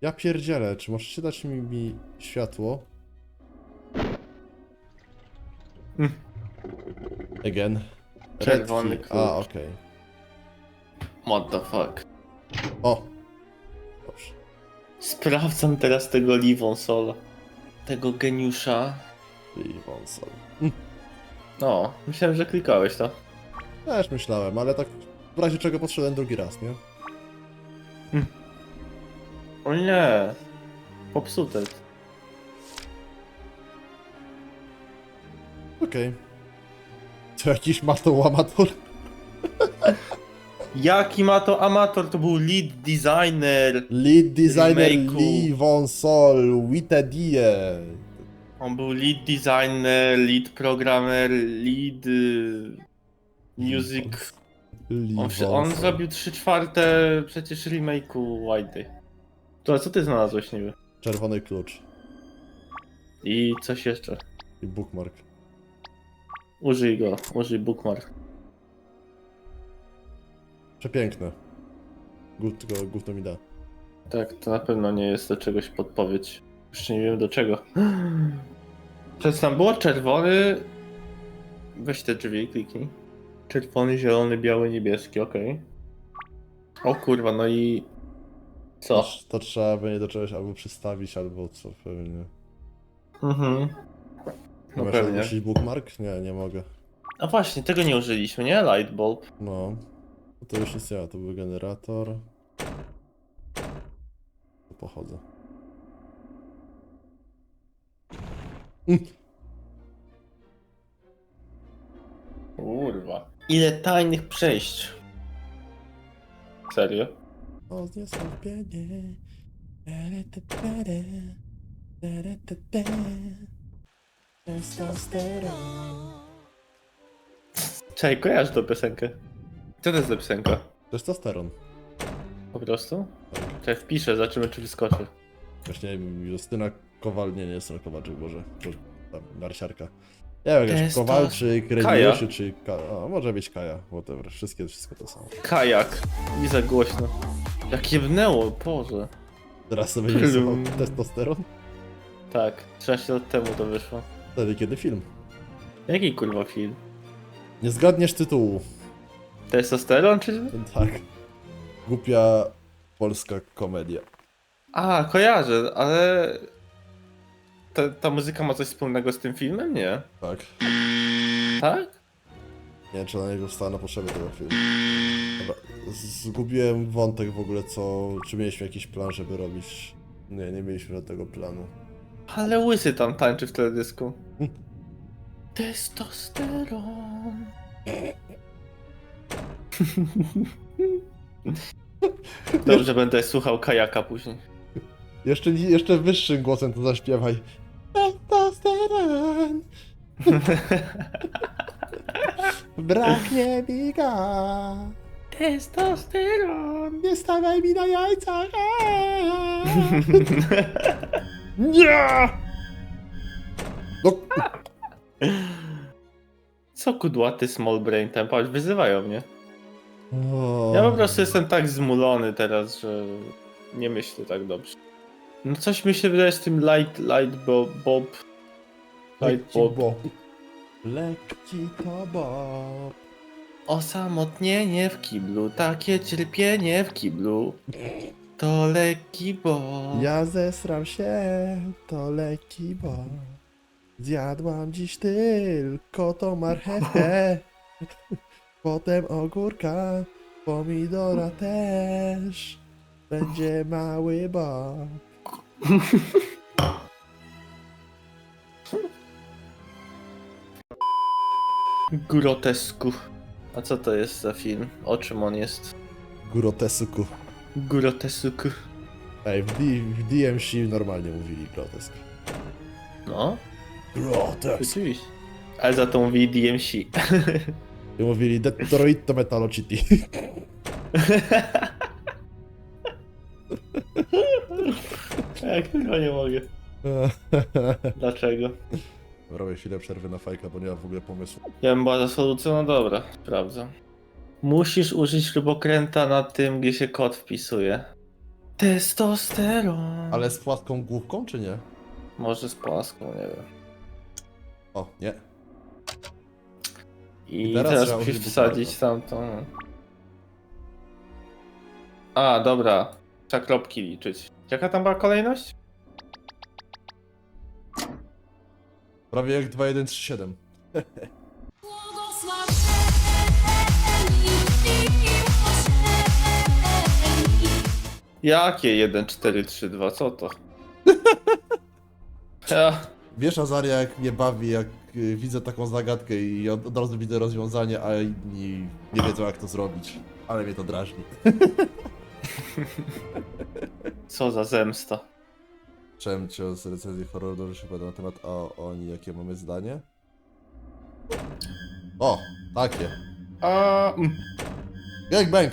Ja pierdzielę, czy możecie dać mi, mi światło? Mm. Again. Czerwony Red. A, okej. What the fuck. O! Dobrze. Sprawdzam teraz tego Livon Sola. Tego geniusza. I wąsol. No, myślałem, że klikałeś to. Też myślałem, ale tak w razie czego podszedłem drugi raz, nie? O nie. Popsute. Okej. To jakiś matą amator? Jaki ma to amator? To był lead designer. Lead designer Remake'u. Lee Von Sol, Witedie. On był lead designer, lead programmer, lead y, music. Lee On, wszy- Von on Sol. zrobił 3 czwarte przecież remake'u White Day. To co ty znalazłeś niby? Czerwony klucz I coś jeszcze. i bookmark. Użyj go, użyj bookmark. Przepiękne. Gó- Tylko gówno mi da. Tak, to na pewno nie jest do czegoś podpowiedź. Jeszcze nie wiem do czego. Przecież tam było czerwony. Weź te drzwi, kliknij. Czerwony, zielony, biały, niebieski, okej. O kurwa, no i. Co? To, to trzeba będzie do czegoś albo przystawić, albo co pewnie. Mhm. No Masz pewnie. jakiś bookmark? Nie, nie mogę. A właśnie, tego nie użyliśmy, nie? Light bulb. No. To już nic nie ma, to był generator. Tu pochodzę. Kurwa. Ile tajnych przejść. Serio? O, zniesławienie. Testosteron. Czekaj, kojarz tą piosenkę. Co to jest za piosenka? Testosteron. Po prostu? Tak. Czekaj, wpiszę, zobaczymy czy wyskoczy. Właśnie nie Justyna Kowal, nie, nie Justyna Kowalczyk, Boże, to tam, narciarka. Nie wiem, jakaś Kowalczyk, Kaja. Reniuszy, czy Ka... A, może być Kaja, whatever, wszystkie, wszystko to samo. Kajak. I za głośno. Jak jebnęło, Boże. Teraz sobie nie testosteron? Tak, 13 lat temu to wyszło. Wtedy, kiedy film. Jaki kurwa film? Nie zgadniesz tytułu. Testosteron czy... Tak. Głupia polska komedia. A, kojarzę, ale... Ta, ta muzyka ma coś wspólnego z tym filmem? Nie. Tak. Tak? Nie wiem, czy na niego wstała na potrzeby tego filmu. Dobra, zgubiłem wątek w ogóle, co... Czy mieliśmy jakiś plan, żeby robić... Nie, nie mieliśmy żadnego planu. Ale łysy tam tańczy w teledysku. Testosteron. Dobrze, będę słuchał kajaka później. Jeszcze, jeszcze wyższym głosem to zaśpiewaj. Testosteron. Braknie mi go. Testosteron. Nie stawiaj mi na jajcach. Nie! No, Co kudłaty small brain ten patrz, wyzywają mnie. o. Ja po prostu jestem tak zmulony teraz, że nie myślę tak dobrze. No coś mi się wydaje z tym light, light bob, bob. Light bob. Lekki to bob. Osamotnienie w kiblu, takie cierpienie w kiblu. To lekki bob. Ja zesram się, to lekki bob. Zjadłam dziś tylko tą marchewkę. Potem ogórka, pomidora też. Będzie mały bob. Grotesku. A co to jest za film? O czym on jest? Grotesuku. Grotesku. Ej, w, D w DMC normalnie mówili grotesk. No, Grotesk. oczywiście. Ale za to mówi DMC. I mówili Detroit to Metalocity. Jak tylko nie mogę. Dlaczego? Robię chwilę przerwy na fajka, bo nie mam w ogóle pomysłu. Ja bym była za solucją, no dobra, sprawdzam. Musisz użyć śrubokręta na tym, gdzie się kod wpisuje. Testosteron. Ale z płaską główką, czy nie? Może z płaską, nie wiem. O, nie. I I teraz teraz, trzeba musisz użyć wsadzić tamtą. A, dobra. Trzeba kropki liczyć. Jaka tam była kolejność? Prawie jak 2137. Jakie 1, 4, 3, 2, co to? Ja, Wiesz, Azaria, jak mnie bawi, jak y, widzę taką zagadkę i od, od razu widzę rozwiązanie, a inni nie wiedzą, jak to zrobić. Ale mnie to drażni. co za zemsta. Czem cię z recenzji horroru się na temat o oni, jakie mamy zdanie? O, takie. A, mm. Gangbang!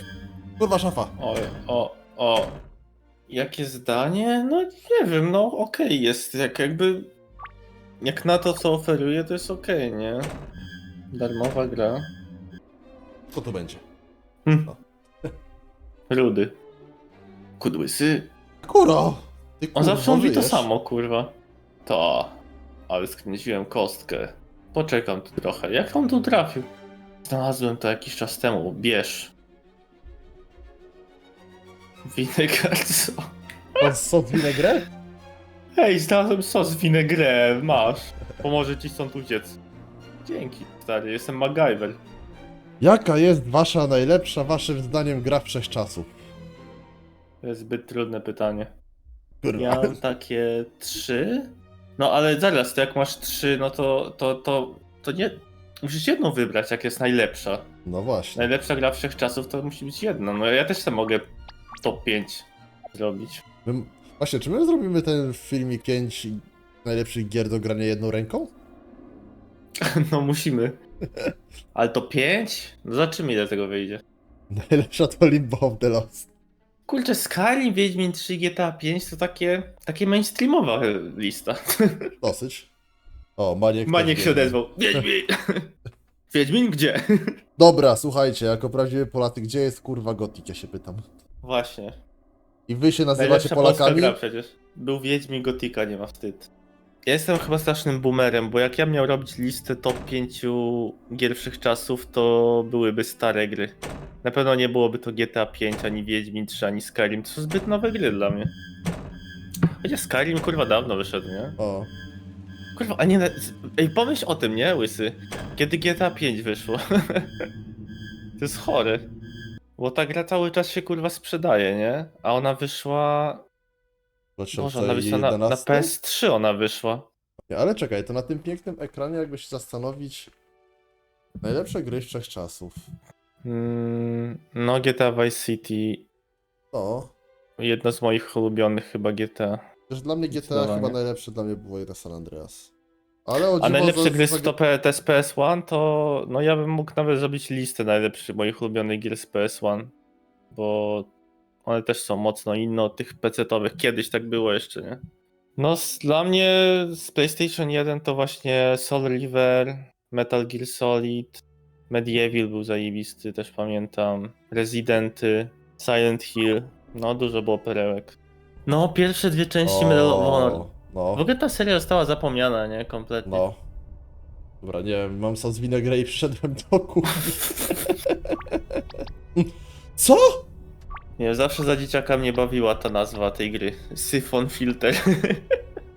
Kurwa szafa. o, o, o. Jakie zdanie? No nie wiem, no okej jest. Jak jakby. Jak na to, co oferuje, to jest okej, nie? Darmowa gra. Co to będzie? Hm. Rudy. Kudłysy. Kuro! Ty On kurwa, zawsze mówi to żyjesz? samo, kurwa. To. Ale skręciłem kostkę. Poczekam tu trochę. Jak on tu trafił? Znalazłem to jakiś czas temu. Bierz. Winegar, co? On sos winegrę? Hej, znalazłem sos winegre, masz. Pomoże ci stąd uciec. Dzięki, stary, jestem MacGyver. Jaka jest wasza najlepsza, waszym zdaniem, gra wszechczasów? To jest zbyt trudne pytanie. Kurwa. Ja mam takie trzy? No ale zaraz, to jak masz trzy, no to, to, to, to nie... Musisz jedną wybrać, jak jest najlepsza. No właśnie. Najlepsza gra wszechczasów to musi być jedna. No ja też sobie mogę top 5 zrobić. My, właśnie, czy my zrobimy ten filmik 5 najlepszych gier do grania jedną ręką? No musimy. Ale to 5? No zobaczymy ile tego wyjdzie. Najlepsza to Limbo of the Lost. Kurczę, Skyrim, Wiedźmin 3, GTA 5 to takie, takie mainstreamowa lista. Dosyć. O, Maniek. Maniek się odezwał. Wiedźmin! Wiedźmin gdzie? Dobra, słuchajcie, jako prawdziwy Polacy, gdzie jest kurwa Gotik, ja się pytam. Właśnie. I wy się nazywacie Najlepsza polska Polakami? gra przecież. Był Wiedźmin Gotika, nie ma wstyd. Ja jestem chyba strasznym boomerem, bo jak ja miał robić listę top 5 gier wszechczasów, to byłyby stare gry. Na pewno nie byłoby to GTA 5, ani Wiedźmin 3, ani Skyrim. To są zbyt nowe gry dla mnie. Chociaż Skyrim kurwa dawno wyszedł, nie? O, Kurwa, a nie. na- Ej, pomyśl o tym, nie, łysy? Kiedy GTA 5 wyszło. to jest chore. Bo ta gra cały czas się kurwa sprzedaje, nie? A ona wyszła. Może ona wyszła na, na 2011? PS3 ona wyszła. Nie, ale czekaj, to na tym pięknym ekranie jakby się zastanowić najlepsze gry wszechczasów. Mm, no, GTA Vice City. No, Jedno z moich ulubionych chyba GTA. też dla mnie GTA Zdecydowanie. chyba najlepsze dla mnie było jednak San Andreas. Ale o A najlepsze gry z to P- te z PS1 to. No ja bym mógł nawet zrobić listę najlepszych moich ulubionych gier z PS1. Bo one też są mocno inne od tych PC-towych. Kiedyś tak było jeszcze, nie? No z, dla mnie z PlayStation 1 to właśnie Soul River, Metal Gear Solid, Medieval był zajebisty, też pamiętam. Residenty, Silent Hill. No dużo było perełek. No pierwsze dwie części Medal of Honor. O, W No, ogóle ta seria została zapomniana, nie? Kompletnie. no. Dobra, nie wiem, mam sos winegrę i przyszedłem do kuchni. Co? Nie, zawsze za dzieciaka mnie bawiła ta nazwa tej gry. Syfon Filter.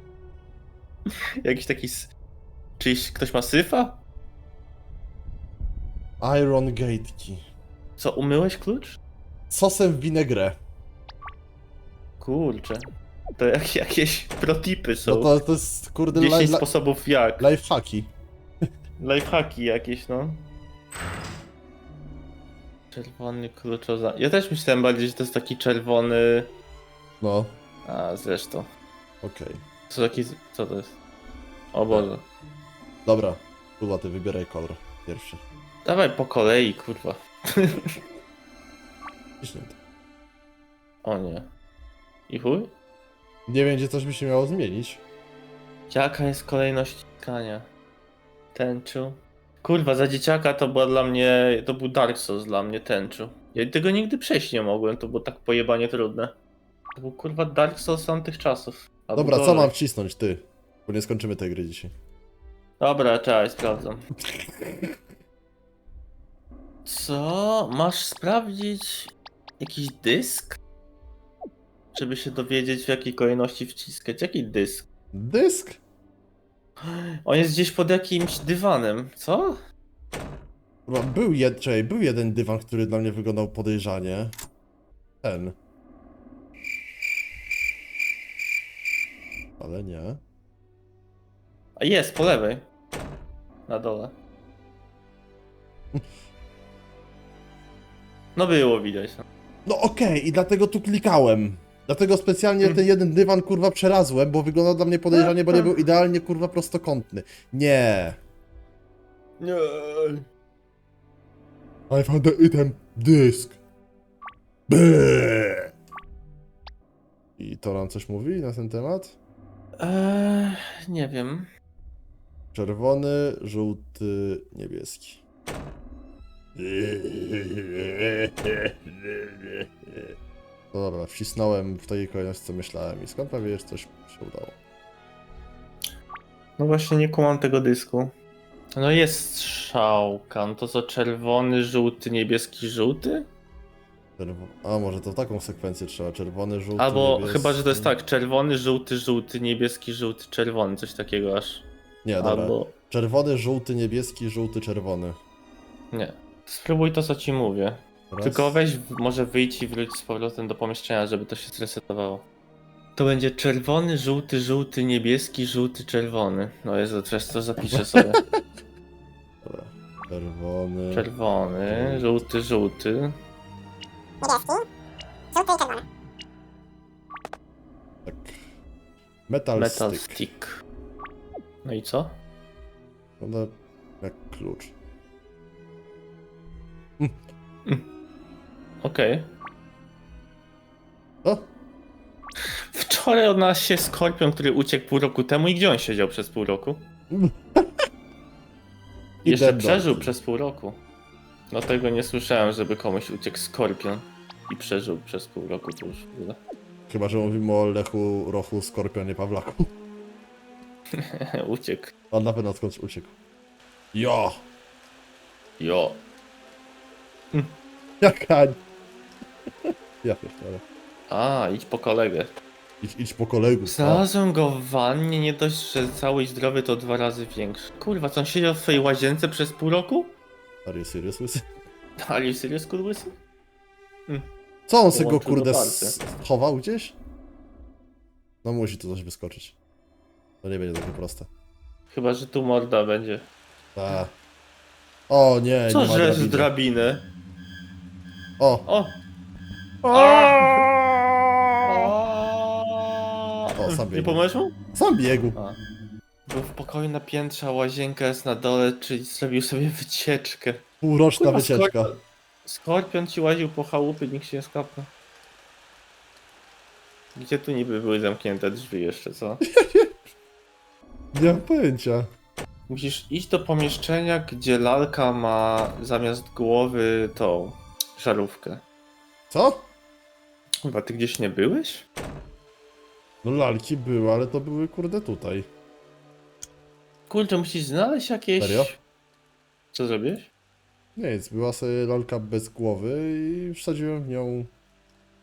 Jakiś taki... Czyś ktoś ma syfa? Iron Gateki. Co, umyłeś klucz? Sosem winegrę. Kurczę. To jak, jakieś protipy są. No to, to jest kurde 10 li, li, sposobów jak. lifehacki. Lifehacki jakieś, no. Czerwony kluczoza. Ja też myślałem bardziej, że to jest taki czerwony... No, A, zresztą. okej. Co taki... Co to jest? O Boże. Dobra, kurwa, ty wybieraj kolor pierwszy. Dawaj po kolei, kurwa. Ciśnięty. O nie. I chuj? Nie wiem, gdzie coś by się miało zmienić. Jaka jest kolejność ściskania? Tęczu? Kurwa, za dzieciaka to była dla mnie, to był Dark Souls dla mnie tęczu. Ja tego nigdy przejść nie mogłem, to było tak pojebanie trudne. To był kurwa Dark Souls tamtych czasów. Albo Dobra, co gorzej. mam wcisnąć, ty? Bo nie skończymy tej gry dzisiaj. Dobra, czekaj, sprawdzam. Co? Masz sprawdzić jakiś dysk? Żeby się dowiedzieć w jakiej kolejności wciskać. Jaki dysk? Dysk? On jest gdzieś pod jakimś dywanem, co? Był, jed... Czekaj, był jeden dywan, który dla mnie wyglądał podejrzanie. Ten. Ale nie. A jest, po lewej. Na dole. No było widać. no. No okej, i dlatego tu klikałem. Dlatego specjalnie ten jeden dywan kurwa przerazłem, bo wyglądał dla mnie podejrzanie, bo nie był idealnie kurwa prostokątny. Nie. Nie. I found the item disk. Bleh. I to nam coś mówi na ten temat? Eee, nie wiem. Czerwony, żółty, niebieski. No dobra, wcisnąłem w takiej kolejności, co myślałem. I skąd prawie że coś się udało? No właśnie nie kumam tego dysku. No jest strzałka, no to co czerwony, żółty, niebieski, żółty? Czerwo... A może to w taką sekwencję trzeba? Czerwony, żółty, Albo niebieski... chyba, że to jest tak, czerwony, żółty, żółty, niebieski, żółty, czerwony, coś takiego aż. Nie, dobra. Albo Czerwony, żółty, niebieski, żółty, czerwony. nie. Spróbuj to, co ci mówię. Raz. Tylko weź, może wyjdź i wróć z powrotem do pomieszczenia, żeby to się zresetowało. To będzie czerwony, żółty, żółty, niebieski, żółty, czerwony. No Jezu, teraz to zapiszę sobie. Dobra. Czerwony... Czerwony, żółty, żółty. Tak. Metal, Metal stick. stick. No i co? Wygląda jak klucz. Okej. O! Wczoraj odnalazł się skorpion, który uciekł pół roku temu i gdzie on siedział przez pół roku? Jeszcze Idę do- przeżył przez pół roku. No tego nie słyszałem, żeby komuś uciekł skorpion i przeżył przez pół roku to już w ogóle. Chyba, że mówimy o Lechu, Rochu, Skorpionie, Pawlaku. uciekł. On na pewno skądś uciekł. Jo! Jo. Jaka... Ja pierdolę. A, idź po kolegę. Idź, idź po kolegów. Znalazłem go w wannie, nie dość, że cały i zdrowy to dwa razy większy. Kurwa, co on siedział w twojej łazience przez pół roku? Are you serious, łysy? Are you serious, kurwysy? Co on sobie go Połączył do kurde palcy. schował gdzieś? No musi tu coś wyskoczyć. To nie będzie takie proste. Chyba, że tu morda będzie. Ta. O nie, Co nie ma żresz drabiny. drabinę? O, O! O, sam Nie mu? sam biegł. Był w pokoju na piętrze, a łazienka jest na dole, czyli zrobił sobie wycieczkę. Półroczna wycieczka. Skorpion, skorpion ci łaził po chałupie, nikt się nie skapnął. Gdzie tu niby były zamknięte drzwi jeszcze, co? Nie mam pojęcia. Musisz iść do pomieszczenia, gdzie lalka ma zamiast głowy tą żarówkę. Co? Chyba ty gdzieś nie byłeś? No lalki były, ale to były kurde tutaj. Kurczę, musisz znaleźć jakieś... Serio? Co zrobiłeś? Nic, była sobie lalka bez głowy i wsadziłem w nią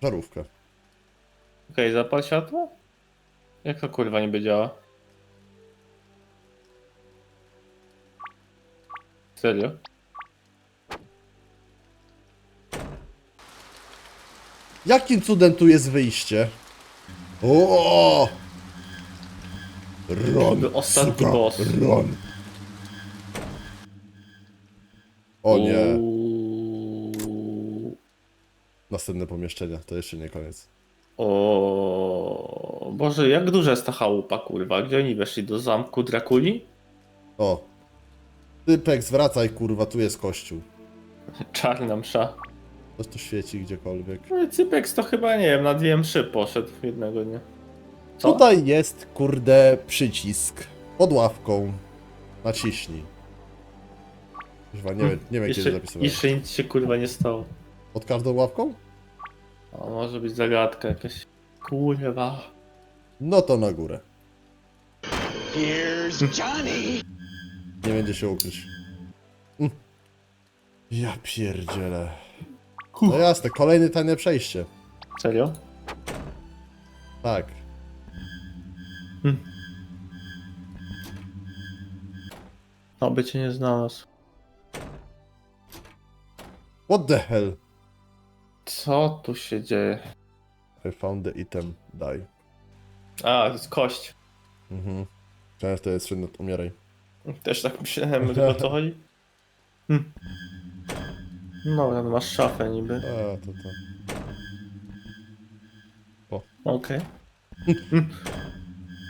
żarówkę. Okej, zapal światło? Jak to kurwa niby działa? Serio? Jakim cudem tu jest wyjście? O! Ron, ostatni suka, boss. Ron. O nie, Uuu. następne pomieszczenia, to jeszcze nie koniec. O Boże, jak duża jest ta chałupa, kurwa? Gdzie oni weszli? Do zamku Drakuli? O. Typek, zwracaj kurwa, tu jest kościół. Czarna msza. Coś tu świeci gdziekolwiek. No i Cypex to chyba, nie wiem, na dwie mszy poszedł jednego dnia. Co? Tutaj jest, kurde, przycisk. Pod ławką. Naciśnij. Chyba nie wiem, nie wiem kiedy Jeszcze, zapisałem. jeszcze nic się kurwa nie stało. Pod każdą ławką? O, może być zagadka jakaś. Kurwa. No to na górę. Here's Johnny. Nie będzie się ukryć. Mm. Ja pierdzielę. No jasne, kolejne tajne przejście. Serio? Tak. Oby cię nie znalazł. What the hell? Co tu się dzieje? I found the item. Die. A, to jest kość. Mhm. Często jest przedmiot umieraj. Też tak myślałem, że o co chodzi. No masz szafę niby. A, to to. Okej.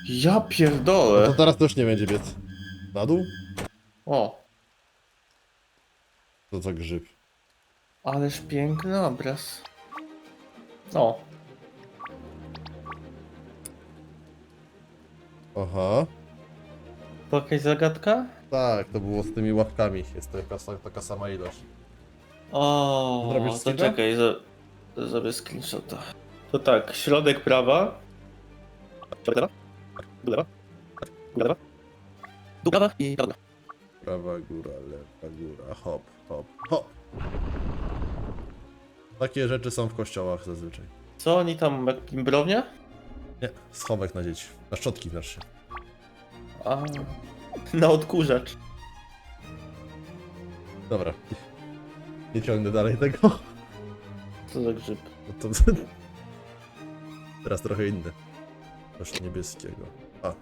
Ja No pierdolę. to teraz też nie będzie biec. Na dół? O, To za grzyb. ależ piękny obraz. O, Aha. to jakaś zagadka? Tak, to było z tymi łapkami. Jest to taka sama ilość. O, Zrobisz to screena? czekaj, za, zrobię screenshota. To tak, środek prawa. Środek lewa. Dół lewa. Dół lewa. Dół lewa i prawa. Prawa góra, lewa góra, hop, hop, hop. Takie rzeczy są w kościołach zazwyczaj. Co oni tam, jak bimbrownia? Nie, schowek na dzieci. Na szczotki znaczy się. A, na odkurzacz. Dobra. Nie ciągnę dalej tego. Co za grzyb? No to... Teraz trochę inny. Coś niebieskiego. A,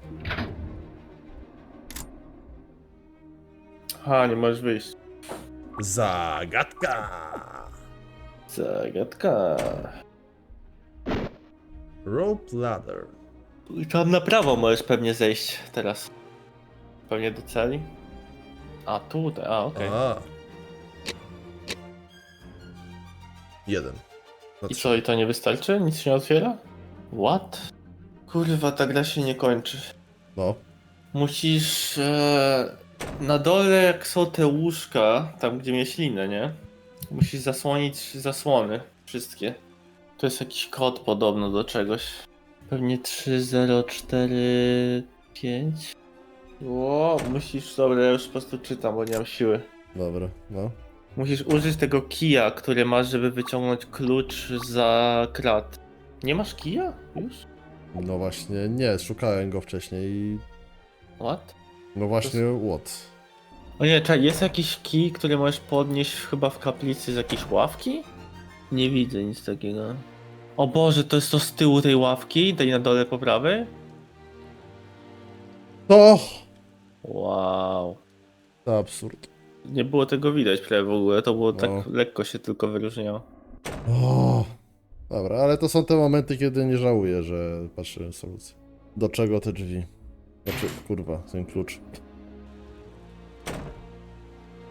A, nie możesz wyjść. zagadka! Zagadka. Rope ladder. I tam na prawo możesz pewnie zejść teraz. Pewnie do celi. A, tutaj, a, okej. A. Jeden. Na I trzy. co, i to nie wystarczy? Nic się nie otwiera? What? Kurwa, ta gra się nie kończy. No. Musisz... E, na dole, jak są te łóżka, tam gdzie miałeś linę, nie? Musisz zasłonić zasłony. Wszystkie. To jest jakiś kod podobno do czegoś. Pewnie 3045. O, musisz... Dobra, ja już po prostu czytam, bo nie mam siły. Dobra, no. Musisz użyć tego kija, który masz, żeby wyciągnąć klucz za krat. Nie masz kija? Już? No właśnie, nie, szukałem go wcześniej i... What? No właśnie, what? O nie, czekaj, jest jakiś kij, który możesz podnieść chyba w kaplicy z jakiejś ławki? Nie widzę nic takiego. O Boże, to jest to z tyłu tej ławki, tej na dole po prawej? To! Wow. To absurd. Nie było tego widać prawie w ogóle, to było tak No. lekko się tylko wyróżniało. O! Dobra, ale to są te momenty, kiedy nie żałuję, że patrzyłem solucję. Do czego te drzwi? Znaczy, kurwa, ten klucz.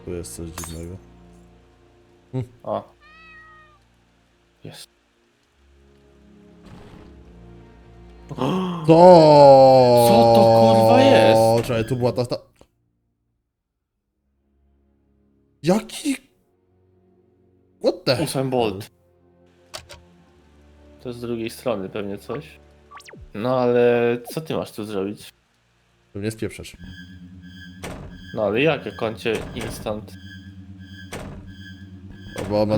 Tu jest coś dziwnego. O. Jest. To! Co to, kurwa, jest? Czekaj, tu była ta... ta... Jaki... What the... Usain Bolt. To z drugiej strony pewnie coś. No ale co ty masz tu zrobić? Pewnie spieprzasz. No ale jak, jak on cię instant... Bo ma...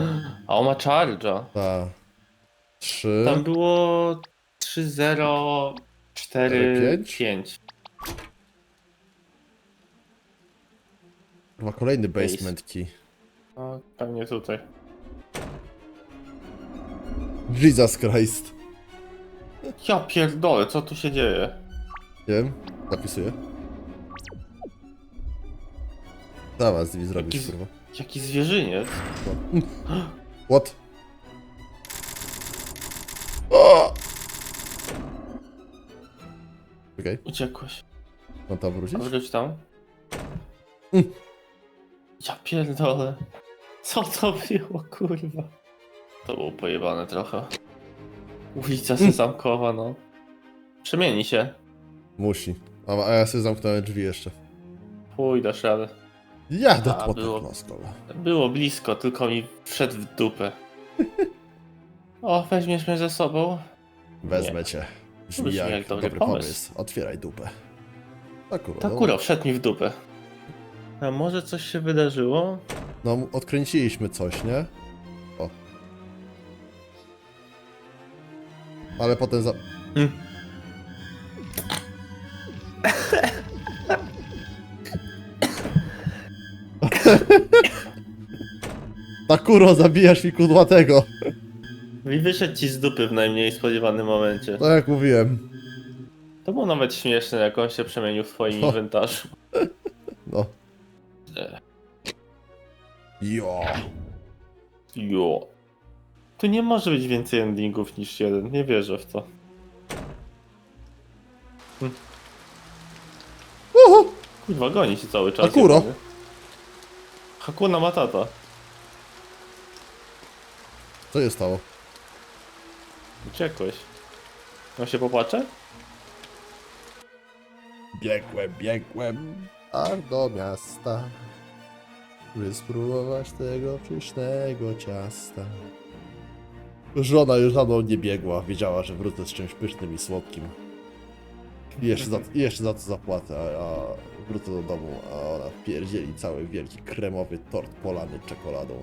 A on ma charge'a. Ta... Trzy... Tam było 3, 0, 4, pięć? 5. Chyba kolejny basement key. No, pewnie tutaj. Jesus Christ. Ja pierdolę, co tu się dzieje? Wiem, zapisuję. Dawaj, z nimi zrobisz, Jaki- kurwa. Jaki zwierzyniec? What? O! Okej, Uciekłeś. mam tam wrócić? A wróć tam. Mm. Pierdolę. Co to było, kurwa? To było pojebane trochę. Ulica Sezamkowa, no. Przemieni się. Musi. A, a ja sobie zamknąłem drzwi jeszcze. Pój, dasz radę. Ja do A, było. skole. Było blisko, tylko mi wszedł w dupę. O, weźmiesz mnie ze sobą? Wezmę cię. Brzmi jak dobry pomysł. Otwieraj dupę. Tak kurwa. Ta no, kura wszedł mi w dupę. A może coś się wydarzyło? No, odkręciliśmy coś, nie? O. Ale potem za... Mm. Ta kuro, zabijasz mi kudłatego. I wyszedł ci z dupy w najmniej spodziewanym momencie. Tak jak mówiłem. To było nawet śmieszne, jak on się przemienił w twoim O. inwentarzu. Tu nie może być więcej endingów niż jeden, nie wierzę w to. Uhu. Kurwa, goni się cały czas. Akuro. jebany. Hakuna Matata. Co się stało? Uciekłeś. On się popłacze? Biegłem, biegłem. Aż do miasta. By spróbować tego pysznego ciasta. Żona już za mną nie biegła. Wiedziała, że wrócę z czymś pysznym i słodkim. Jeszcze za, jeszcze za to zapłacę, a, a wrócę do domu, a ona wpierdzieli cały wielki kremowy tort polany czekoladą.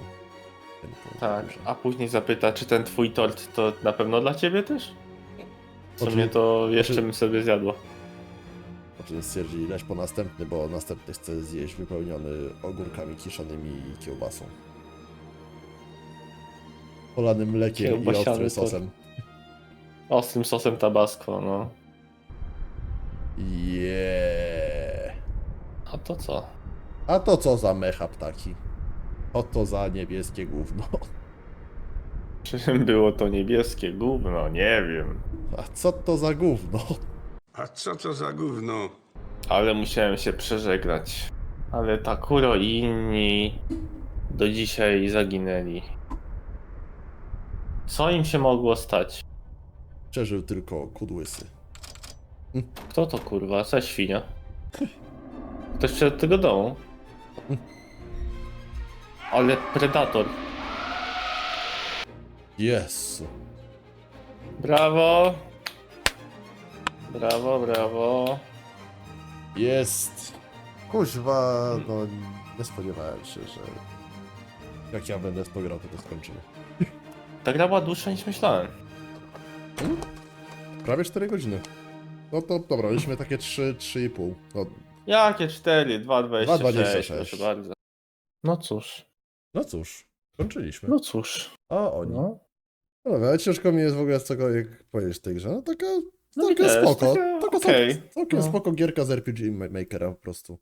Ten Tak, duży. a później zapyta, czy ten twój tort to na pewno dla ciebie też? Sumie Oczywiście. to jeszcze Oczy- bym sobie zjadła. Po czym stwierdzili, leć po następny, bo następny chce zjeść wypełniony ogórkami kiszonymi i kiełbasą. Polanym mlekiem i ostrym to- sosem. Ostrym sosem tabasco, no. Jeee. A to co? A to co za mecha ptaki? Oto za niebieskie gówno. Czym było to niebieskie gówno? Nie wiem. A co to za gówno? A co to za gówno? Ale musiałem się przeżegnać. Ale Takuro i inni do dzisiaj zaginęli. Co im się mogło stać? Przeżył tylko kudłysy. Kto to kurwa? Co świnia? Ktoś wszedł do tego domu? Ale predator. Jezu. Brawo! Brawo, brawo. Jest. Kuźwa, no nie spodziewałem się, że jak ja będę pograł, to to skończymy. Ta gra była dłuższa niż myślałem. Prawie 4 godziny. No to dobra, mieliśmy takie 3, 3,5. No, Jakie 4? 2,26. 2,26. Proszę bardzo. No cóż. no cóż, skończyliśmy. No cóż. A oni. No. Dobra, ale ciężko mi jest w ogóle cokolwiek powiedzieć w tej grze. No taka No też, spoko. taka Taka okej. całkiem, całkiem No. spoko gierka z RPG Ma- Makera po prostu.